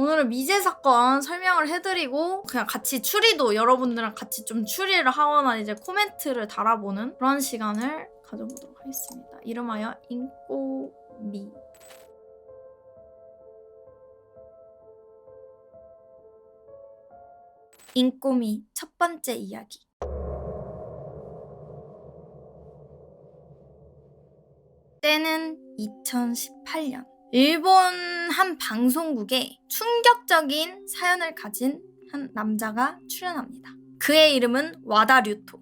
오늘은 미제 사건 설명을 해드리고 그냥 같이 추리도 여러분들랑 같이 좀 추리를 하거나 이제 코멘트를 달아보는 그런 시간을 가져보도록 하겠습니다. 이름하여 인꼬미. 인꼬미 첫 번째 이야기. 때는 2018년. 일본 한 방송국에 충격적인 사연을 가진 한 남자가 출연합니다. 그의 이름은 와다 류토.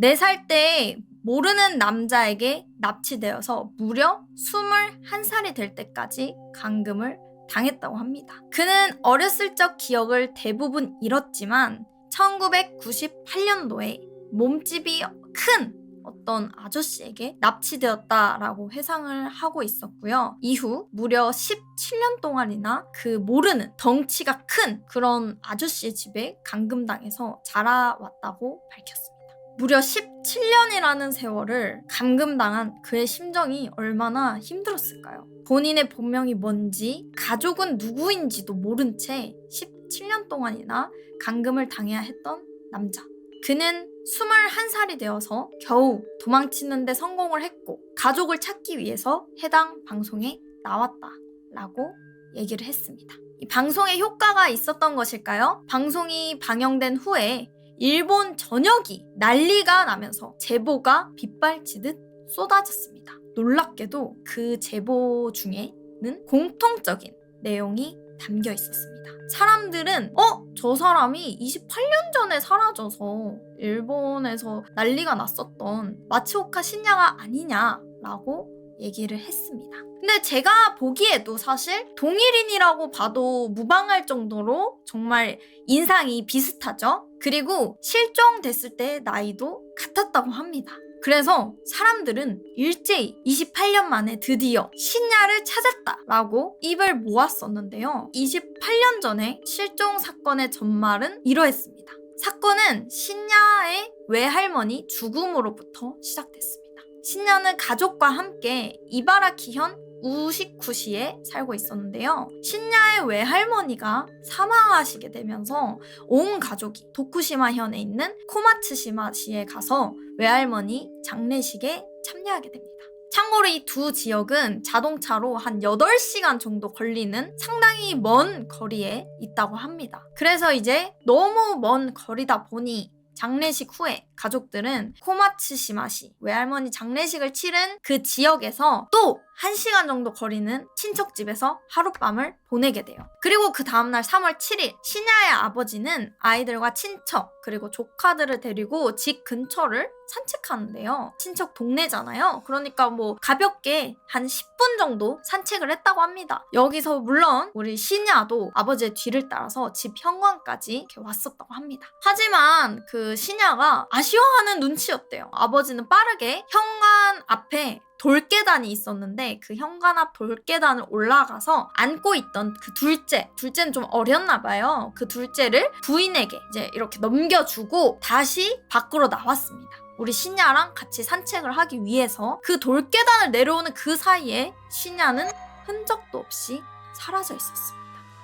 4살 때 모르는 남자에게 납치되어서 무려 21살이 될 때까지 감금을 당했다고 합니다. 그는 어렸을 적 기억을 대부분 잃었지만 1998년도에 몸집이 큰 어떤 아저씨에게 납치되었다라고 회상을 하고 있었고요. 이후 무려 17년 동안이나 그 모르는 덩치가 큰 그런 아저씨의 집에 감금당해서 자라왔다고 밝혔습니다. 무려 17년이라는 세월을 감금당한 그의 심정이 얼마나 힘들었을까요? 본인의 본명이 뭔지, 가족은 누구인지도 모른 채 17년 동안이나 감금을 당해야 했던 남자. 그는 21살이 되어서 겨우 도망치는데 성공을 했고 가족을 찾기 위해서 해당 방송에 나왔다 라고 얘기를 했습니다. 이 방송에 효과가 있었던 것일까요? 방송이 방영된 후에 일본 전역이 난리가 나면서 제보가 빗발치듯 쏟아졌습니다. 놀랍게도 그 제보 중에는 공통적인 내용이 담겨 있었습니다. 사람들은 어? 저 사람이 28년 전에 사라져서 일본에서 난리가 났었던 마츠오카 신야가 아니냐라고 얘기를 했습니다. 근데 제가 보기에도 사실 동일인이라고 봐도 무방할 정도로 정말 인상이 비슷하죠. 그리고 실종됐을 때의 나이도 같았다고 합니다. 그래서 사람들은 일제히 28년 만에 드디어 신야를 찾았다라고 입을 모았었는데요. 28년 전에 실종 사건의 전말은 이러했습니다. 사건은 신야의 외할머니 죽음으로부터 시작됐습니다. 신야는 가족과 함께 이바라키현 우시쿠시에 살고 있었는데요. 신야의 외할머니가 사망하시게 되면서 온 가족이 도쿠시마 현에 있는 코마츠시마시에 가서 외할머니 장례식에 참여하게 됩니다. 참고로 이 두 지역은 자동차로 한 8시간 정도 걸리는 상당히 먼 거리에 있다고 합니다. 그래서 이제 너무 먼 거리다 보니 장례식 후에 가족들은 코마츠시마시 외할머니 장례식을 치른 그 지역에서 또 1시간 정도 거리는 친척집에서 하룻밤을 보내게 돼요. 그리고 그 다음날 3월 7일 신야의 아버지는 아이들과 친척 그리고 조카들을 데리고 집 근처를 산책하는데요. 친척 동네잖아요. 그러니까 뭐 가볍게 한 10분 정도 산책을 했다고 합니다. 여기서 물론 우리 신야도 아버지의 뒤를 따라서 집 현관까지 이렇게 왔었다고 합니다. 하지만 그 신야가 아쉬워하는 눈치였대요. 아버지는 빠르게 현관 앞에 돌계단이 있었는데 그 현관 앞 돌계단을 올라가서 안고 있던 그 둘째, 둘째는 좀 어렸나 봐요. 그 둘째를 부인에게 이제 이렇게 넘겨주고 다시 밖으로 나왔습니다. 우리 신야랑 같이 산책을 하기 위해서 그 돌계단을 내려오는 그 사이에 신야는 흔적도 없이 사라져 있었습니다.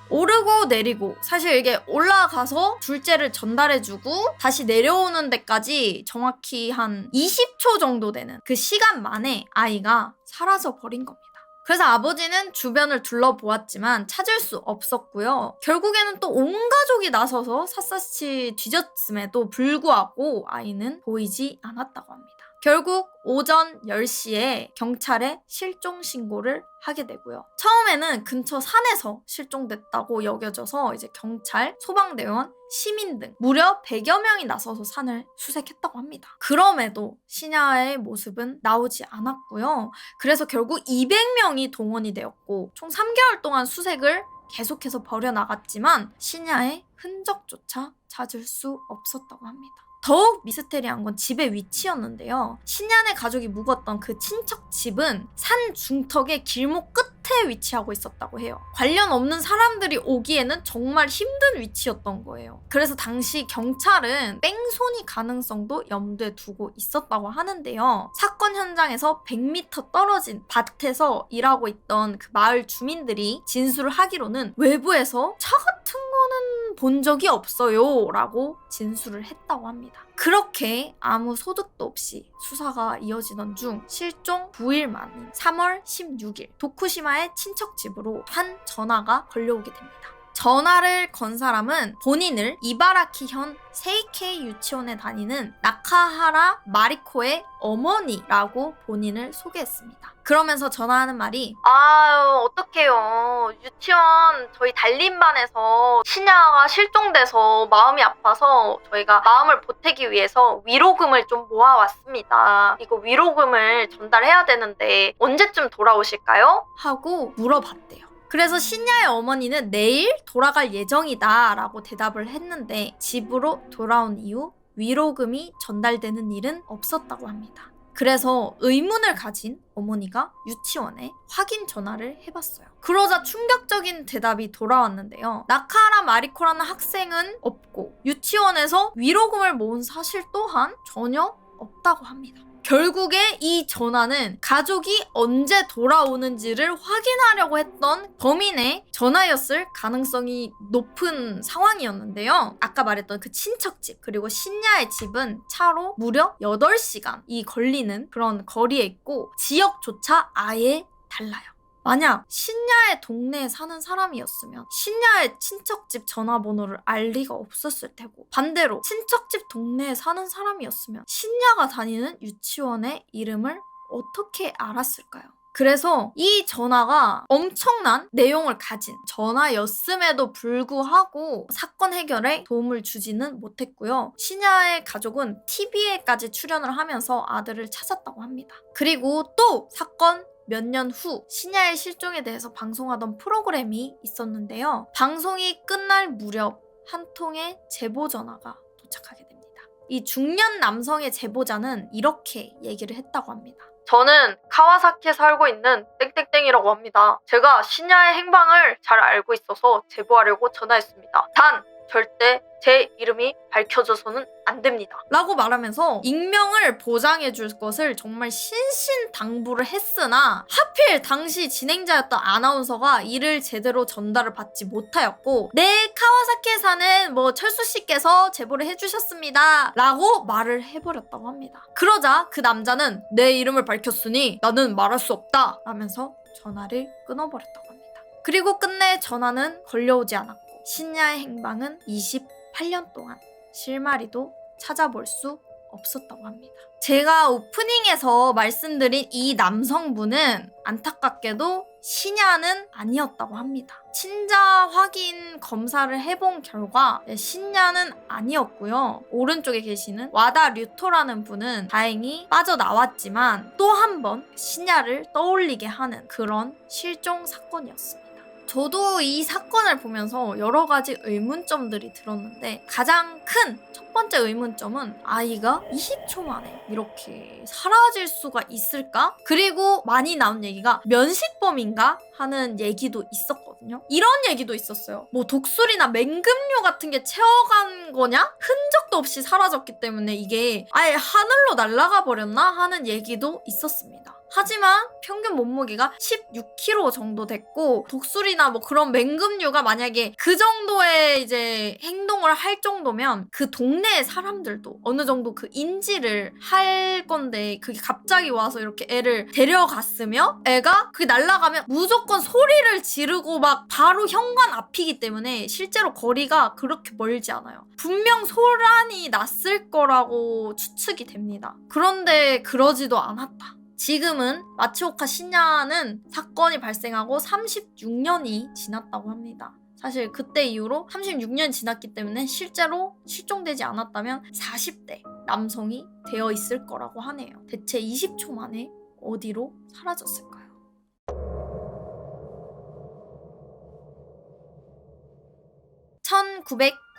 오르고 내리고 사실 이게 올라가서 둘째를 전달해주고 다시 내려오는 데까지 정확히 한 20초 정도 되는 그 시간 만에 아이가 사라져 버린 겁니다. 그래서 아버지는 주변을 둘러보았지만 찾을 수 없었고요. 결국에는 또 온 가족이 나서서 샅샅이 뒤졌음에도 불구하고 아이는 보이지 않았다고 합니다. 결국 오전 10시에 경찰에 실종 신고를 하게 되고요. 처음에는 근처 산에서 실종됐다고 여겨져서 이제 경찰, 소방대원, 시민 등 무려 100여 명이 나서서 산을 수색했다고 합니다. 그럼에도 신야의 모습은 나오지 않았고요. 그래서 결국 200명이 동원이 되었고 총 3개월 동안 수색을 계속해서 벌여나갔지만 신야의 흔적조차 찾을 수 없었다고 합니다. 더욱 미스테리한 건 집의 위치였는데요. 신년의 가족이 묵었던 그 친척 집은 산 중턱의 길목 끝에 위치하고 있었다고 해요. 관련 없는 사람들이 오기에는 정말 힘든 위치였던 거예요. 그래서 당시 경찰은 뺑소니 가능성도 염두에 두고 있었다고 하는데요. 사건 현장에서 100m 떨어진 밭에서 일하고 있던 그 마을 주민들이 진술을 하기로는 외부에서 차 같은 거는 본 적이 없어요 라고 진술을 했다고 합니다. 그렇게 아무 소득도 없이 수사가 이어지던 중 실종 9일 만인 3월 16일 도쿠시마의 친척 집으로 한 전화가 걸려오게 됩니다. 전화를 건 사람은 본인을 이바라키현 세이케이 유치원에 다니는 나카하라 마리코의 어머니라고 본인을 소개했습니다. 그러면서 전화하는 말이 아유 어떡해요 유치원 저희 달림반에서 신야가 실종돼서 마음이 아파서 저희가 마음을 보태기 위해서 위로금을 좀 모아왔습니다. 이거 위로금을 전달해야 되는데 언제쯤 돌아오실까요? 하고 물어봤대요. 그래서 신야의 어머니는 내일 돌아갈 예정이다 라고 대답을 했는데 집으로 돌아온 이후 위로금이 전달되는 일은 없었다고 합니다. 그래서 의문을 가진 어머니가 유치원에 확인 전화를 해봤어요. 그러자 충격적인 대답이 돌아왔는데요. 나카라 마리코라는 학생은 없고 유치원에서 위로금을 모은 사실 또한 전혀 없다고 합니다. 결국에 이 전화는 가족이 언제 돌아오는지를 확인하려고 했던 범인의 전화였을 가능성이 높은 상황이었는데요. 아까 말했던 그 친척집 그리고 신야의 집은 차로 무려 8시간이 걸리는 그런 거리에 있고 지역조차 아예 달라요. 만약 신야의 동네에 사는 사람이었으면 신야의 친척집 전화번호를 알 리가 없었을 테고 반대로 친척집 동네에 사는 사람이었으면 신야가 다니는 유치원의 이름을 어떻게 알았을까요? 그래서 이 전화가 엄청난 내용을 가진 전화였음에도 불구하고 사건 해결에 도움을 주지는 못했고요. 신야의 가족은 TV에까지 출연을 하면서 아들을 찾았다고 합니다. 그리고 또 사건 몇 년 후 신야의 실종에 대해서 방송하던 프로그램이 있었는데요. 방송이 끝날 무렵 한 통의 제보 전화가 도착하게 됩니다. 이 중년 남성의 제보자는 이렇게 얘기를 했다고 합니다. 저는 카와사키에 살고 있는 땡땡땡이라고 합니다. 제가 신야의 행방을 잘 알고 있어서 제보하려고 전화했습니다. 단 절대 제 이름이 밝혀져서는 안 됩니다. 라고 말하면서 익명을 보장해 줄 것을 정말 신신 당부를 했으나 하필 당시 진행자였던 아나운서가 이를 제대로 전달을 받지 못하였고 네 카와사키에 사는 뭐 철수 씨께서 제보를 해주셨습니다. 라고 말을 해버렸다고 합니다. 그러자 그 남자는 내 이름을 밝혔으니 나는 말할 수 없다 라면서 전화를 끊어버렸다고 합니다. 그리고 끝내 전화는 걸려오지 않았고 신야의 행방은 28년 동안 실마리도 찾아볼 수 없었다고 합니다. 제가 오프닝에서 말씀드린 이 남성분은 안타깝게도 신야는 아니었다고 합니다. 친자 확인 검사를 해본 결과 네, 신야는 아니었고요. 오른쪽에 계시는 와다 류토라는 분은 다행히 빠져나왔지만 또 한 번 신야를 떠올리게 하는 그런 실종 사건이었습니다. 저도 이 사건을 보면서 여러 가지 의문점들이 들었는데 가장 큰 첫 번째 의문점은 아이가 20초 만에 이렇게 사라질 수가 있을까? 그리고 많이 나온 얘기가 면식범인가? 하는 얘기도 있었거든요. 이런 얘기도 있었어요. 뭐 독술이나 맹금류 같은 게 채워간 거냐? 흔적도 없이 사라졌기 때문에 이게 아예 하늘로 날아가 버렸나? 하는 얘기도 있었습니다. 하지만 평균 몸무게가 16kg 정도 됐고 독술이나 뭐 그런 맹금류가 만약에 그 정도의 이제 행동을 할 정도면 그 동네의 사람들도 어느 정도 그 인지를 할 건데 그게 갑자기 와서 이렇게 애를 데려갔으며 애가 그게 날아가면 무조건 소리를 지르고 막 바로 현관 앞이기 때문에 실제로 거리가 그렇게 멀지 않아요. 분명 소란이 났을 거라고 추측이 됩니다. 그런데 그러지도 않았다. 지금은 마치오카 신야는 사건이 발생하고 36년이 지났다고 합니다. 사실 그때 이후로 36년 지났기 때문에 실제로 실종되지 않았다면 40대 남성이 되어 있을 거라고 하네요. 대체 20초 만에 어디로 사라졌을까요?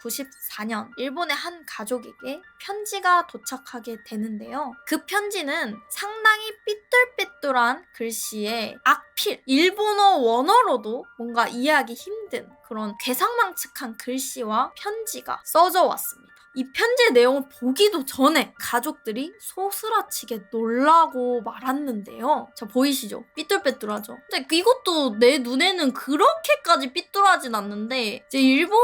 (1900) 1994년 일본의 한 가족에게 편지가 도착하게 되는데요. 그 편지는 상당히 삐뚤빼뚤한 글씨에 악필, 일본어 원어로도 뭔가 이해하기 힘든 그런 괴상망측한 글씨와 편지가 써져 왔습니다. 이 편지의 내용을 보기도 전에 가족들이 소스라치게 놀라고 말았는데요. 자, 보이시죠? 삐뚤빼뚤하죠? 근데 이것도 내 눈에는 그렇게까지 삐뚤하진 않는데, 이제 일본,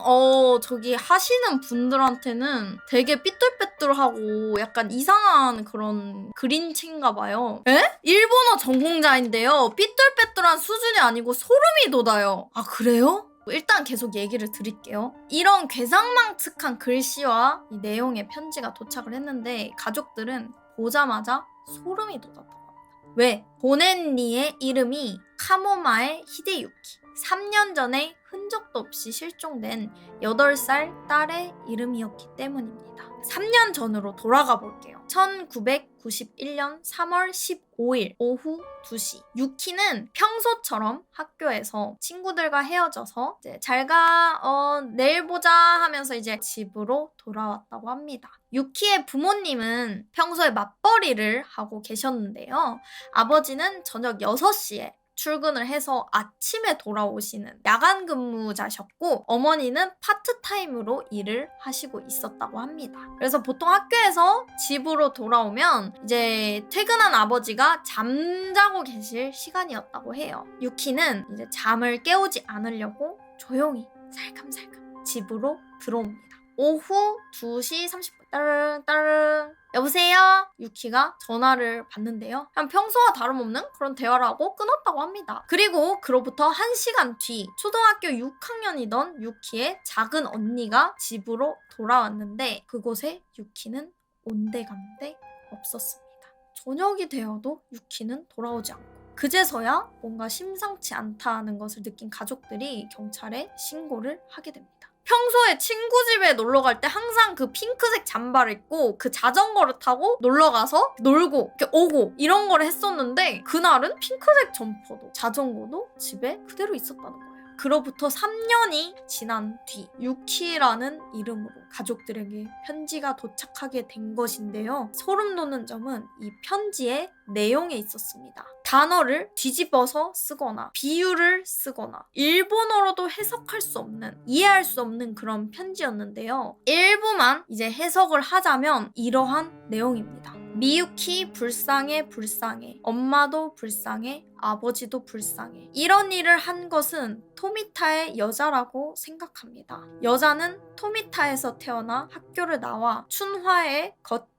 어, 저기 하시는 분들한테는 되게 삐뚤빼뚤하고 약간 이상한 그런 그림체인가 봐요. 에? 일본어 전공자인데요. 삐뚤빼뚤한 수준이 아니고 소름이 돋아요. 아, 그래요? 일단 계속 얘기를 드릴게요. 이런 괴상망측한 글씨와 이 내용의 편지가 도착을 했는데 가족들은 보자마자 소름이 돋았다고 합니다. 왜? 보넨니의 이름이 카모마에 히데유키. 3년 전에 흔적도 없이 실종된 8살 딸의 이름이었기 때문입니다. 3년 전으로 돌아가 볼게요. 1991년 3월 15일 오후 2시. 유키는 평소처럼 학교에서 친구들과 헤어져서 이제 잘가, 어, 내일 보자 하면서 이제 집으로 돌아왔다고 합니다. 유키의 부모님은 평소에 맞벌이를 하고 계셨는데요. 아버지는 저녁 6시에 출근을 해서 아침에 돌아오시는 야간 근무자셨고 어머니는 파트타임으로 일을 하시고 있었다고 합니다. 그래서 보통 학교에서 집으로 돌아오면 이제 퇴근한 아버지가 잠자고 계실 시간이었다고 해요. 유키는 이제 잠을 깨우지 않으려고 조용히 살금살금 집으로 들어옵니다. 오후 2시 30분 따르릉 따르릉 여보세요? 유키가 전화를 받는데요. 그냥 평소와 다름없는 그런 대화를 하고 끊었다고 합니다. 그리고 그로부터 1시간 뒤 초등학교 6학년이던 유키의 작은 언니가 집으로 돌아왔는데 그곳에 유키는 온데간데 없었습니다. 저녁이 되어도 유키는 돌아오지 않고 그제서야 뭔가 심상치 않다는 것을 느낀 가족들이 경찰에 신고를 하게 됩니다. 평소에 친구 집에 놀러 갈 때 항상 그 핑크색 잠바를 입고 그 자전거를 타고 놀러 가서 놀고 이렇게 오고 이런 걸 했었는데 그날은 핑크색 점퍼도 자전거도 집에 그대로 있었다는 거예요. 그로부터 3년이 지난 뒤 유키라는 이름으로 가족들에게 편지가 도착하게 된 것인데요. 소름 돋는 점은 이 편지의 내용에 있었습니다. 단어를 뒤집어서 쓰거나 비유를 쓰거나 일본어로도 해석할 수 없는 이해할 수 없는 그런 편지였는데요. 일부만 이제 해석을 하자면 이러한 내용입니다. 미유키 불쌍해 불쌍해 엄마도 불쌍해 아버지도 불쌍해 이런 일을 한 것은 토미타의 여자라고 생각합니다. 여자는 토미타에서 태어나 학교를 나와 춘화의 겉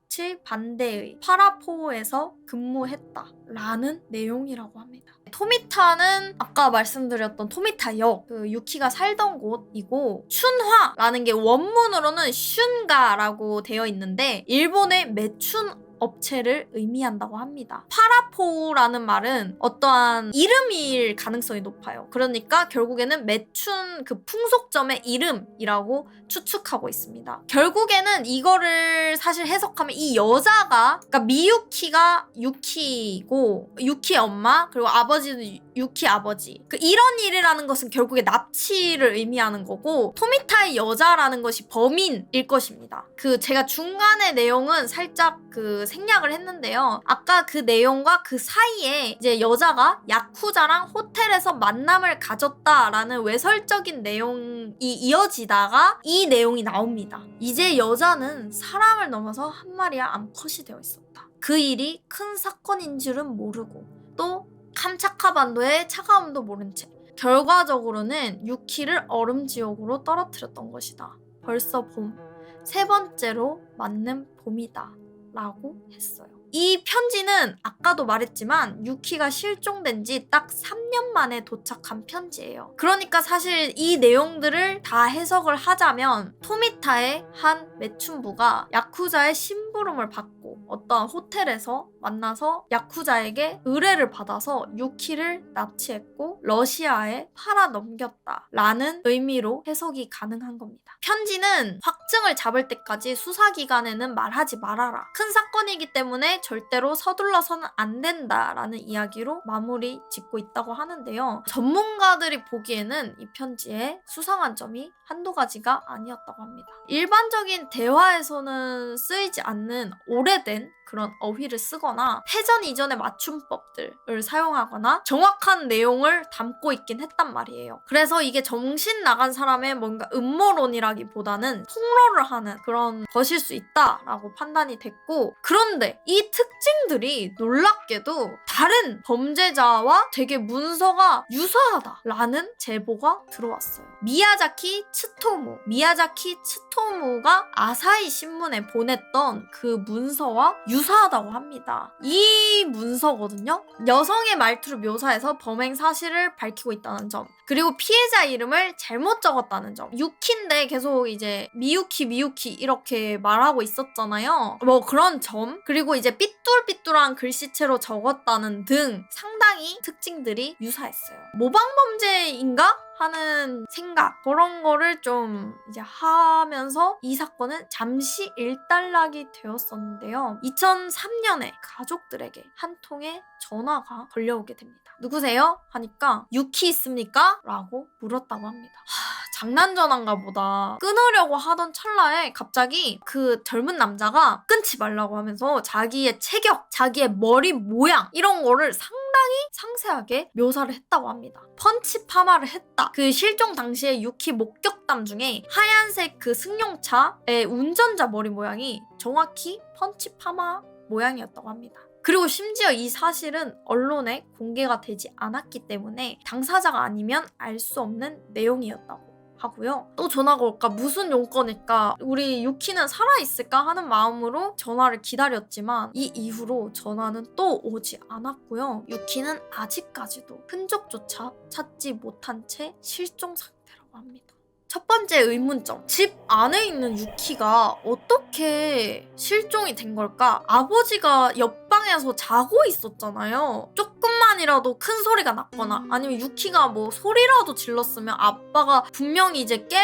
반대의 파라포에서 근무했다 라는 내용이라고 합니다. 토미타는 아까 말씀드렸던 토미타역 그 유키가 살던 곳이고 춘화라는 게 원문으로는 슌가라고 되어 있는데 일본의 매춘 업체를 의미한다고 합니다. 파라포라는 말은 어떠한 이름일 가능성이 높아요. 그러니까 결국에는 매춘 그 풍속점의 이름이라고 추측하고 있습니다. 결국에는 이거를 사실 해석하면 이 여자가 그러니까 미유키가 유키고 유키 엄마 그리고 아버지는 유키 아버지 그 이런 일이라는 것은 결국에 납치를 의미하는 거고 토미타의 여자라는 것이 범인일 것입니다. 그 제가 중간의 내용은 살짝 그 생략을 했는데요. 아까 그 내용과 그 사이에 이제 여자가 야쿠자랑 호텔에서 만남을 가졌다라는 외설적인 내용이 이어지다가 이 내용이 나옵니다. 이제 여자는 사람을 넘어서 한 마리의 암컷이 되어 있었다. 그 일이 큰 사건인 줄은 모르고 또 캄차카 반도의 차가움도 모른 채 결과적으로는 유키를 얼음 지옥으로 떨어뜨렸던 것이다. 벌써 봄. 세 번째로 맞는 봄이다. 라고 했어요. 이 편지는 아까도 말했지만 유키가 실종된 지 딱 3년 만에 도착한 편지예요. 그러니까 사실 이 내용들을 다 해석을 하자면 토미타의 한 매춘부가 야쿠자의 심부름을 받고 어떠한 호텔에서 만나서 야쿠자에게 의뢰를 받아서 유키를 납치했고 러시아에 팔아 넘겼다라는 의미로 해석이 가능한 겁니다. 편지는 확증을 잡을 때까지 수사기관에는 말하지 말아라. 큰 사건이기 때문에 절대로 서둘러서는 안 된다라는 이야기로 마무리 짓고 있다고 하는데요. 전문가들이 보기에는 이 편지에 수상한 점이 한두 가지가 아니었다고 합니다. 일반적인 대화에서는 쓰이지 않는 오래된 그런 어휘를 쓰거나 패전 이전의 맞춤법들을 사용하거나 정확한 내용을 담고 있긴 했단 말이에요. 그래서 이게 정신 나간 사람의 뭔가 음모론이라기보다는 폭로를 하는 그런 것일 수 있다라고 판단이 됐고 그런데 이 특징들이 놀랍게도 다른 범죄자와 되게 문서가 유사하다라는 제보가 들어왔어요. 미야자키 츠토무, 미야자키 츠토무가 아사히 신문에 보냈던 그 문서와 유 사하다고 합니다. 이 문서거든요. 여성의 말투를 묘사해서 범행 사실을 밝히고 있다는 점. 그리고 피해자 이름을 잘못 적었다는 점. 유키인데 계속 이제 미유키 미유키 이렇게 말하고 있었잖아요. 뭐 그런 점. 그리고 이제 삐뚤삐뚤한 글씨체로 적었다는 등 상당히 특징들이 유사했어요. 모방 범죄인가? 하는 생각 그런 거를 좀 이제 하면서 이 사건은 잠시 일단락이 되었었는데요. 2003년에 가족들에게 한 통의 전화가 걸려오게 됩니다. 누구세요? 하니까 유키 있습니까? 라고 물었다고 합니다. 하, 장난 전화인가 보다. 끊으려고 하던 찰나에 갑자기 그 젊은 남자가 끊지 말라고 하면서 자기의 체격, 자기의 머리 모양 이런 거를 상 당히 상세하게 묘사를 했다고 합니다. 펀치 파마를 했다. 그 실종 당시에 유키 목격담 중에 하얀색 그 승용차의 운전자 머리 모양이 정확히 펀치 파마 모양이었다고 합니다. 그리고 심지어 이 사실은 언론에 공개가 되지 않았기 때문에 당사자가 아니면 알 수 없는 내용이었다고 하고요. 또 전화가 올까? 무슨 용건일까? 우리 유키는 살아있을까? 하는 마음으로 전화를 기다렸지만 이 이후로 전화는 또 오지 않았고요. 유키는 아직까지도 흔적조차 찾지 못한 채 실종 상태라고 합니다. 첫 번째 의문점. 집 안에 있는 유키가 어떻게 실종이 된 걸까? 아버지가 옆방에서 자고 있었잖아요. 조금만이라도 큰 소리가 났거나 아니면 유키가 뭐 소리라도 질렀으면 아빠가 분명히 이제 깰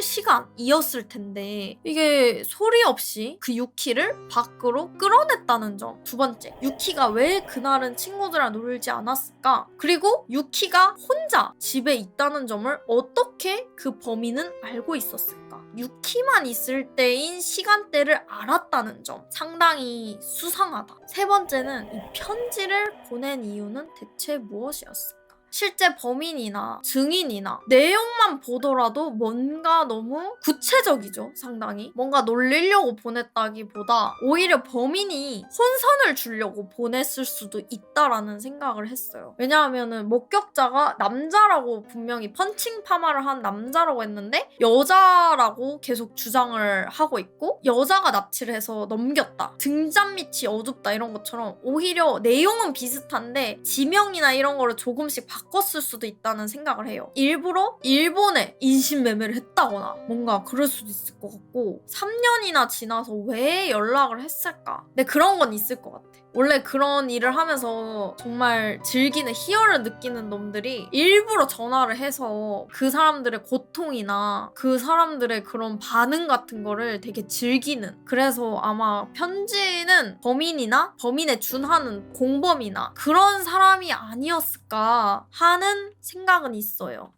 시간이었을 텐데 이게 소리 없이 그 유키를 밖으로 끌어냈다는 점. 두 번째. 유키가 왜 그날은 친구들이랑 놀지 않았을까? 그리고 유키가 혼자 집에 있다는 점을 어떻게 그 범인 은 알고 있었을까? 유키만 있을 때인 시간대를 알았다는 점 상당히 수상하다. 세 번째는 이 편지를 보낸 이유는 대체 무엇이었을까? 실제 범인이나 증인이나 내용만 보더라도 뭔가 너무 구체적이죠, 상당히. 뭔가 놀리려고 보냈다기보다 오히려 범인이 혼선을 주려고 보냈을 수도 있다라는 생각을 했어요. 왜냐하면은 목격자가 남자라고 분명히 펀칭 파마를 한 남자라고 했는데 여자라고 계속 주장을 하고 있고 여자가 납치를 해서 넘겼다. 등잔 밑이 어둡다 이런 것처럼 오히려 내용은 비슷한데 지명이나 이런 거를 조금씩 바 꿨을 수도 있다는 생각을 해요. 일부러 일본에 인신매매를 했다거나 뭔가 그럴 수도 있을 것 같고 3년이나 지나서 왜 연락을 했을까? 근데 그런 건 있을 것 같아. 원래 그런 일을 하면서 정말 즐기는 희열을 느끼는 놈들이 일부러 전화를 해서 그 사람들의 고통이나 그 사람들의 그런 반응 같은 거를 되게 즐기는 그래서 아마 편지는 범인이나 범인에 준하는 공범이나 그런 사람이 아니었을까 하는 생각은 있어요.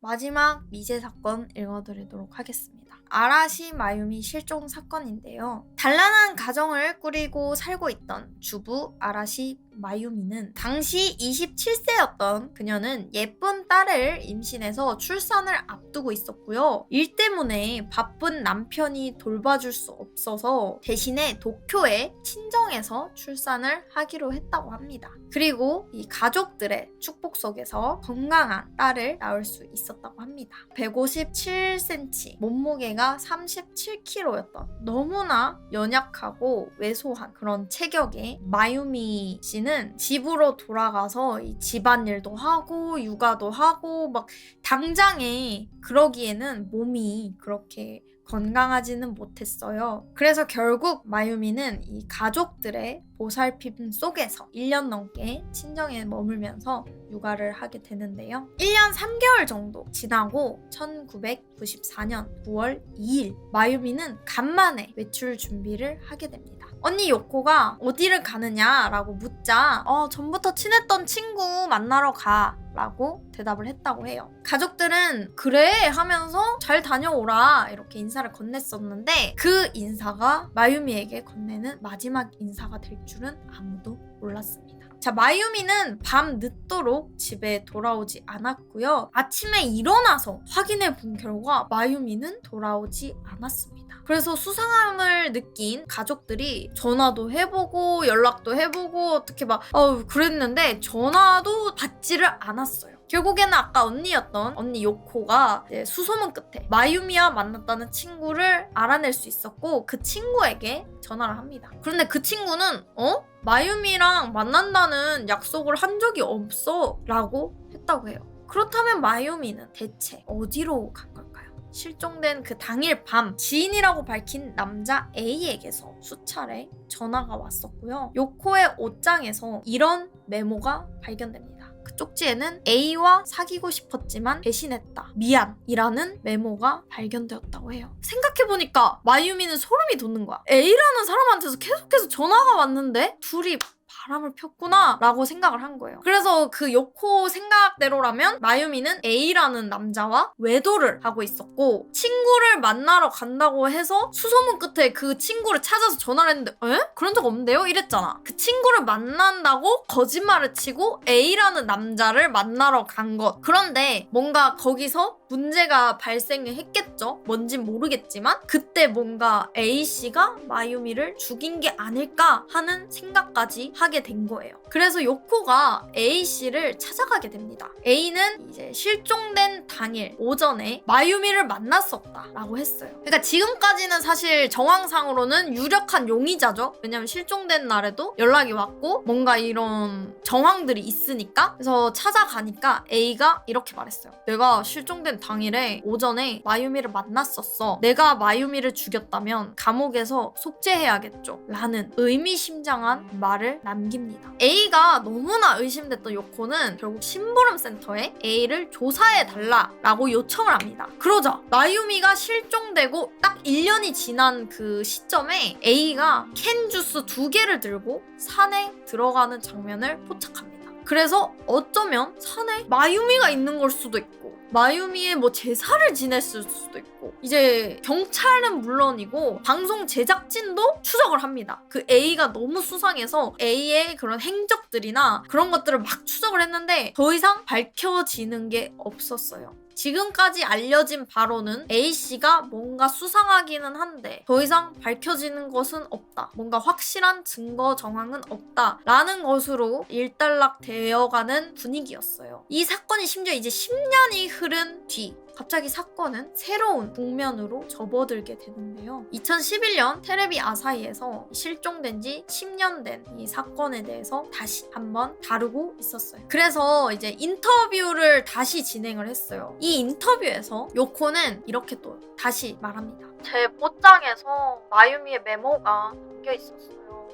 마지막 미제 사건 읽어드리도록 하겠습니다. 아라시 마유미 실종 사건인데요. 단란한 가정을 꾸리고 살고 있던 주부 아라시 마유미는 당시 27세였던 그녀는 예쁜 딸을 임신해서 출산을 앞두고 있었고요. 일 때문에 바쁜 남편이 돌봐줄 수 없어서 대신에 도쿄에 친정에서 출산을 하기로 했다고 합니다. 그리고 이 가족들의 축복 속에서 건강한 딸을 낳을 수 있었다고 합니다. 157cm, 몸무게 무게가 37kg였던 너무나 연약하고 왜소한 그런 체격의 마유미 씨는 집으로 돌아가서 이 집안일도 하고 육아도 하고 막 당장에 그러기에는 몸이 그렇게 건강하지는 못했어요. 그래서 결국 마유미는 이 가족들의 보살핌 속에서 1년 넘게 친정에 머물면서 육아를 하게 되는데요. 1년 3개월 정도 지나고 1994년 9월 2일 마유미는 간만에 외출 준비를 하게 됩니다. 언니 요코가 어디를 가느냐라고 묻자 어 전부터 친했던 친구 만나러 가 라고 대답을 했다고 해요. 가족들은 그래 하면서 잘 다녀오라 이렇게 인사를 건넸었는데 그 인사가 마유미에게 건네는 마지막 인사가 될 줄은 아무도 몰랐습니다. 자, 마유미는 밤 늦도록 집에 돌아오지 않았고요. 아침에 일어나서 확인해 본 결과 마유미는 돌아오지 않았습니다. 그래서 수상함을 느낀 가족들이 전화도 해보고 연락도 해보고 어떻게 막 어, 그랬는데 전화도 받지를 않았어요. 결국에는 아까 언니였던 언니 요코가 수소문 끝에 마유미와 만났다는 친구를 알아낼 수 있었고 그 친구에게 전화를 합니다. 그런데 그 친구는 어? 마유미랑 만난다는 약속을 한 적이 없어 라고 했다고 해요. 그렇다면 마유미는 대체 어디로 간 걸까요? 실종된 그 당일 밤 지인이라고 밝힌 남자 A에게서 수차례 전화가 왔었고요. 요코의 옷장에서 이런 메모가 발견됩니다. 그 쪽지에는 A와 사귀고 싶었지만 배신했다. 미안이라는 메모가 발견되었다고 해요. 생각해보니까 마유미는 소름이 돋는 거야. A라는 사람한테서 계속해서 전화가 왔는데 둘이 바람을 폈구나 라고 생각을 한 거예요. 그래서 그 요코 생각대로라면 마유미는 A라는 남자와 외도를 하고 있었고 친구를 만나러 간다고 해서 수소문 끝에 그 친구를 찾아서 전화를 했는데 에? 그런 적 없는데요? 이랬잖아. 그 친구를 만난다고 거짓말을 치고 A라는 남자를 만나러 간 것. 그런데 뭔가 거기서 문제가 발생했겠죠? 뭔진 모르겠지만 그때 뭔가 A씨가 마유미를 죽인 게 아닐까 하는 생각까지 하게 된 거예요. 그래서 요코가 A씨를 찾아가게 됩니다. A는 이제 실종된 당일 오전에 마유미를 만났었다라고 했어요. 그러니까 지금까지는 사실 정황상으로는 유력한 용의자죠. 왜냐면 실종된 날에도 연락이 왔고 뭔가 이런 정황들이 있으니까 그래서 찾아가니까 A가 이렇게 말했어요. 내가 실종된 당일에 오전에 마유미를 만났었어. 내가 마유미를 죽였다면 감옥에서 속죄해야겠죠. 라는 의미심장한 말을 남깁니다. A가 너무나 의심됐던 요코는 결국 심부름 센터에 A를 조사해 달라라고 요청을 합니다. 그러자 마유미가 실종되고 딱 1년이 지난 그 시점에 A가 캔 주스 두 개를 들고 산에 들어가는 장면을 포착합니다. 그래서 어쩌면 산에 마유미가 있는 걸 수도 있고 마유미의 뭐 제사를 지냈을 수도 있고 이제 경찰은 물론이고 방송 제작진도 추적을 합니다. 그 A가 너무 수상해서 A의 그런 행적들이나 그런 것들을 막 추적을 했는데 더 이상 밝혀지는 게 없었어요. 지금까지 알려진 바로는 A씨가 뭔가 수상하기는 한데 더 이상 밝혀지는 것은 없다. 뭔가 확실한 증거 정황은 없다. 라는 것으로 일단락 되어가는 분위기였어요. 이 사건이 심지어 이제 10년이 흐른 뒤 갑자기 사건은 새로운 국면으로 접어들게 되는데요. 2011년 테레비 아사히에서 실종된 지 10년 된 이 사건에 대해서 다시 한번 다루고 있었어요. 그래서 이제 인터뷰를 다시 진행을 했어요. 이 인터뷰에서 요코는 이렇게 또 다시 말합니다. 제 옷장에서 마유미의 메모가 담겨 있었어요.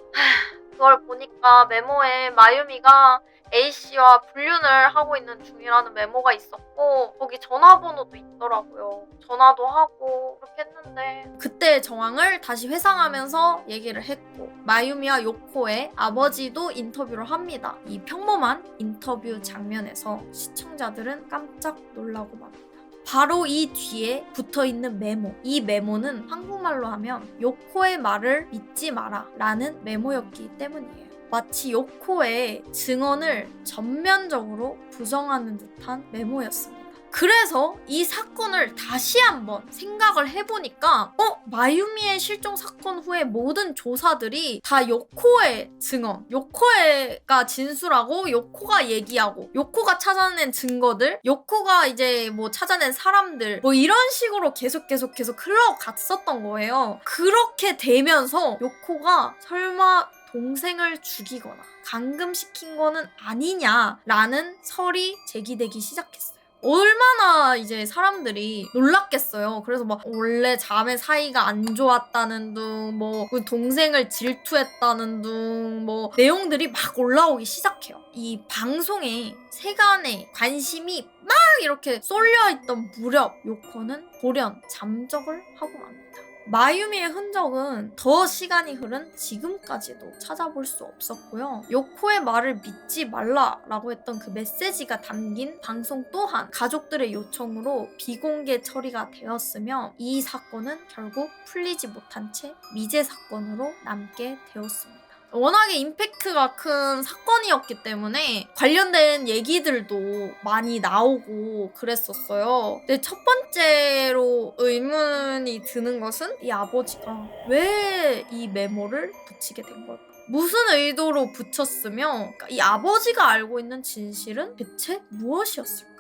그걸 보니까 메모에 마유미가 A씨와 불륜을 하고 있는 중이라는 메모가 있었고 거기 전화번호도 있더라고요. 전화도 하고 그렇게 했는데 그때 정황을 다시 회상하면서 얘기를 했고 마유미와 요코의 아버지도 인터뷰를 합니다. 이 평범한 인터뷰 장면에서 시청자들은 깜짝 놀라고 맙니다. 바로 이 뒤에 붙어 있는 메모. 이 메모는 한국말로 하면 요코의 말을 믿지 마라 라는 메모였기 때문이에요. 마치 요코의 증언을 전면적으로 부정하는 듯한 메모였습니다. 그래서 이 사건을 다시 한번 생각을 해보니까 어? 마유미의 실종 사건 후에 모든 조사들이 다 요코의 증언 요코가 진술하고 요코가 얘기하고 요코가 찾아낸 증거들 요코가 이제 뭐 찾아낸 사람들 뭐 이런 식으로 계속 계속 계속 흘러갔었던 거예요 그렇게 되면서 요코가 설마 동생을 죽이거나 감금시킨 거는 아니냐라는 설이 제기되기 시작했어요. 얼마나 이제 사람들이 놀랐겠어요. 그래서 막 원래 자매 사이가 안 좋았다는 둥, 뭐그 동생을 질투했다는 둥, 뭐 내용들이 막 올라오기 시작해요. 이 방송에 세간의 관심이 막 이렇게 쏠려있던 무렵 요코는 돌연 잠적을 하고 맙니다. 마유미의 흔적은 더 시간이 흐른 지금까지도 찾아볼 수 없었고요. 요코의 말을 믿지 말라라고 했던 그 메시지가 담긴 방송 또한 가족들의 요청으로 비공개 처리가 되었으며 이 사건은 결국 풀리지 못한 채 미제 사건으로 남게 되었습니다. 워낙에 임팩트가 큰 사건이었기 때문에 관련된 얘기들도 많이 나오고 그랬었어요. 근데 첫 번째로 의문이 드는 것은 이 아버지가 왜 이 메모를 붙이게 된 걸까? 무슨 의도로 붙였으며 그러니까 이 아버지가 알고 있는 진실은 대체 무엇이었을까?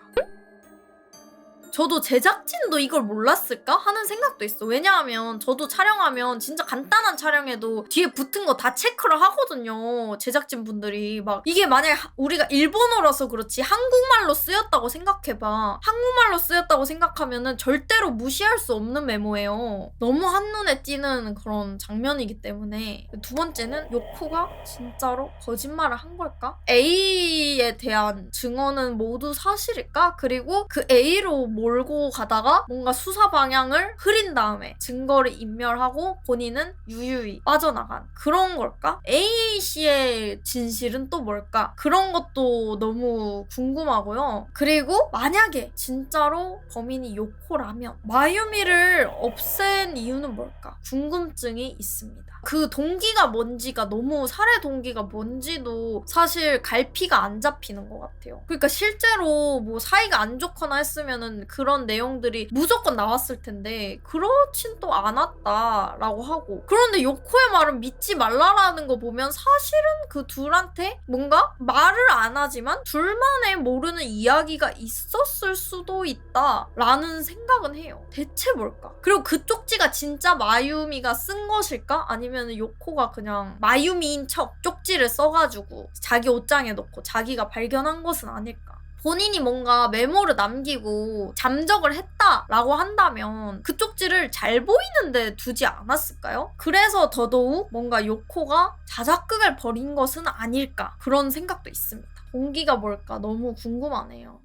저도 제작진도 이걸 몰랐을까 하는 생각도 있어. 왜냐하면 저도 촬영하면 진짜 간단한 촬영에도 뒤에 붙은 거 다 체크를 하거든요. 제작진 분들이 막 이게 만약에 하- 우리가 일본어라서 그렇지 한국말로 쓰였다고 생각해봐. 한국말로 쓰였다고 생각하면은 절대로 무시할 수 없는 메모예요. 너무 한눈에 띄는 그런 장면이기 때문에 두 번째는 요코가 진짜로 거짓말을 한 걸까? A에 대한 증언은 모두 사실일까? 그리고 그 A로 몰고 가다가 뭔가 수사 방향을 흐린 다음에 증거를 인멸하고 본인은 유유히 빠져나간 그런 걸까? A 씨의 진실은 또 뭘까? 그런 것도 너무 궁금하고요. 그리고 만약에 진짜로 범인이 요코라면 마유미를 없앤 이유는 뭘까? 궁금증이 있습니다. 그 동기가 뭔지가 너무 살해 동기가 뭔지도 사실 갈피가 안 잡히는 것 같아요. 그러니까 실제로 뭐 사이가 안 좋거나 했으면은 그런 내용들이 무조건 나왔을 텐데 그렇진 또 않았다라고 하고 그런데 요코의 말은 믿지 말라라는 거 보면 사실은 그 둘한테 뭔가 말을 안 하지만 둘만의 모르는 이야기가 있었을 수도 있다라는 생각은 해요. 대체 뭘까? 그리고 그 쪽지가 진짜 마유미가 쓴 것일까? 아니면 요코가 그냥 마유미인 척 쪽지를 써가지고 자기 옷장에 넣고 자기가 발견한 것은 아닐까? 본인이 뭔가 메모를 남기고 잠적을 했다라고 한다면 그 쪽지를 잘 보이는데 두지 않았을까요? 그래서 더더욱 뭔가 요코가 자작극을 벌인 것은 아닐까 그런 생각도 있습니다. 동기가 뭘까 너무 궁금하네요.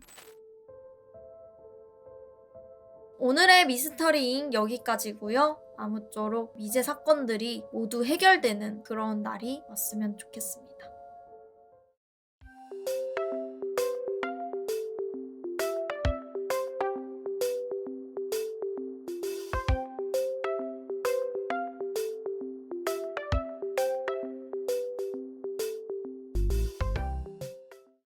오늘의 미스터리잉 여기까지고요. 아무쪼록 미제 사건들이 모두 해결되는 그런 날이 왔으면 좋겠습니다.